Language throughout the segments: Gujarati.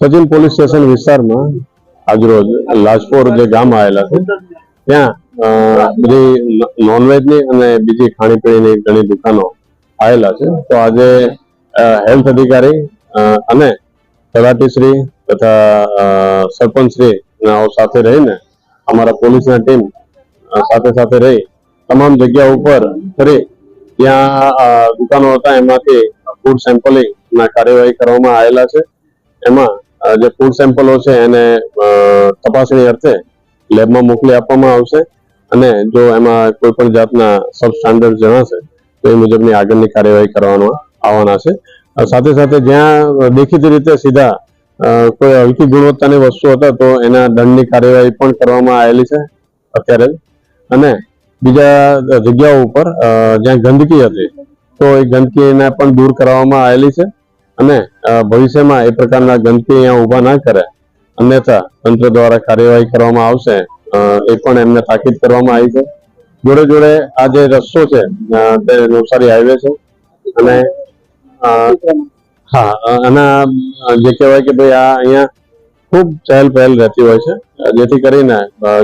સચિન પોલીસ સ્ટેશન વિસ્તારમાં આજરોજ લાજપોર જે ગામ આવેલા છે, ત્યાં બધી નોનવેજની અને બીજી ખાણીપીણીની ઘણી દુકાનો આવેલા છે. તો આજે હેલ્થ અધિકારી અને તલાટીશ્રી તથા સરપંચશ્રી સાથે રહીને અમારા પોલીસના ટીમ સાથે સાથે રહી તમામ જગ્યા ઉપર ફરી ત્યાં દુકાનો હતા એમાંથી ફૂડ સેમ્પલિંગ ના કાર્યવાહી કરવામાં આવેલા છે. એમાં જે ફૂડ સેમ્પલો છે એને તપાસણી અર્થે લેબમાં મોકલી આપવામાં આવશે અને જો એમાં કોઈ પણ જાતના સબ સ્ટાન્ડર્ડ જણાશે, તો એ મુજબની આગળની કાર્યવાહી કરવાનો આવવાના છે. સાથે સાથે જ્યાં દેખીતી રીતે સીધા કોઈ હલકી ગુણવત્તાની વસ્તુ હતા, તો એના દંડની કાર્યવાહી પણ કરવામાં આવેલી છે અત્યારે અને બીજા જગ્યાઓ ઉપર જ્યાં ગંદકી હતી, તો એ ગંદકીને પણ દૂર કરવામાં આવેલી છે. અને ભવિષ્યમાં એ પ્રકારના ગંદકી અહીંયા ઊભા ના કરે. અન્યથા તંત્ર દ્વારા કાર્યવાહી કરવામાં આવશે એ પણ એમને તાકીદ કરવામાં આવી છે. જોડે જોડે આ જે રસ્તો છે તે નવસારી હાઈવે છે. અને હા અને જે કહેવાય કે ભાઈ આ અહીંયા ખૂબ ચહેલ પહેલ રહેતી હોય છે. જેથી કરીને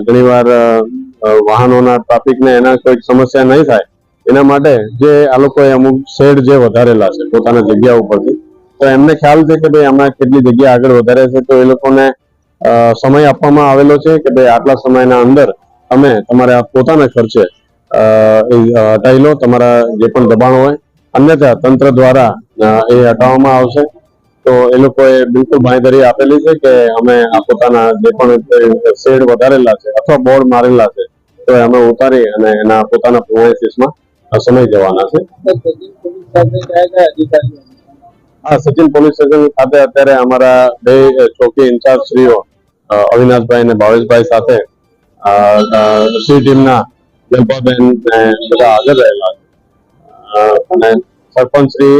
ઘણીવાર વાહનોના ટ્રાફિકને એના કોઈક સમસ્યા નહીં થાય. એના માટે જે આ લોકોએ અમુક શેડ જે વધારેલા છે, પોતાના જગ્યા ઉપરથી તો એમને ખ્યાલ છે કે ભાઈ આમાં કેટલી જગ્યા આગળ વધારે છે, તો એ લોકોને સમય આપવામાં આવેલો છે કે ભાઈ આટલા સમયના અંદર તમે તમારા પોતાના ખર્ચે એ હટાવી લો, તમારા જે પણ દબાણ હોય. અન્યથા તંત્ર દ્વારા એ હટાવવામાં આવશે. તો એ લોકોએ બિલકુલ બાંયધરી આપેલી છે કે અમે આ પોતાના જે પણ શેડ વધારેલા છે અથવા બોર્ડ મારેલા છે, તો અમે ઉતારી અને એના પોતાના પ્રોવાઇસીસમાં સમય જવાના છે. હા, સચિન પોલીસ સ્ટેશન ખાતે અત્યારે અમારા બે ચોકી ઇન્ચાર્જ શ્રીઓ અવિનાશભાઈ અને ભાવેશભાઈ સાથે સી ટીમના જલ્પાબેન બધા હાજર રહેલા છે. અને સરપંચ શ્રી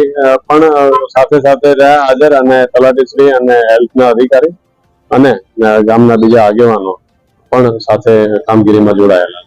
પણ સાથે સાથે રહ્યા, હાજર અને તલાટી શ્રી અને હેલ્થના અધિકારી અને ગામના બીજા આગેવાનો પણ સાથે કામગીરીમાં જોડાયેલા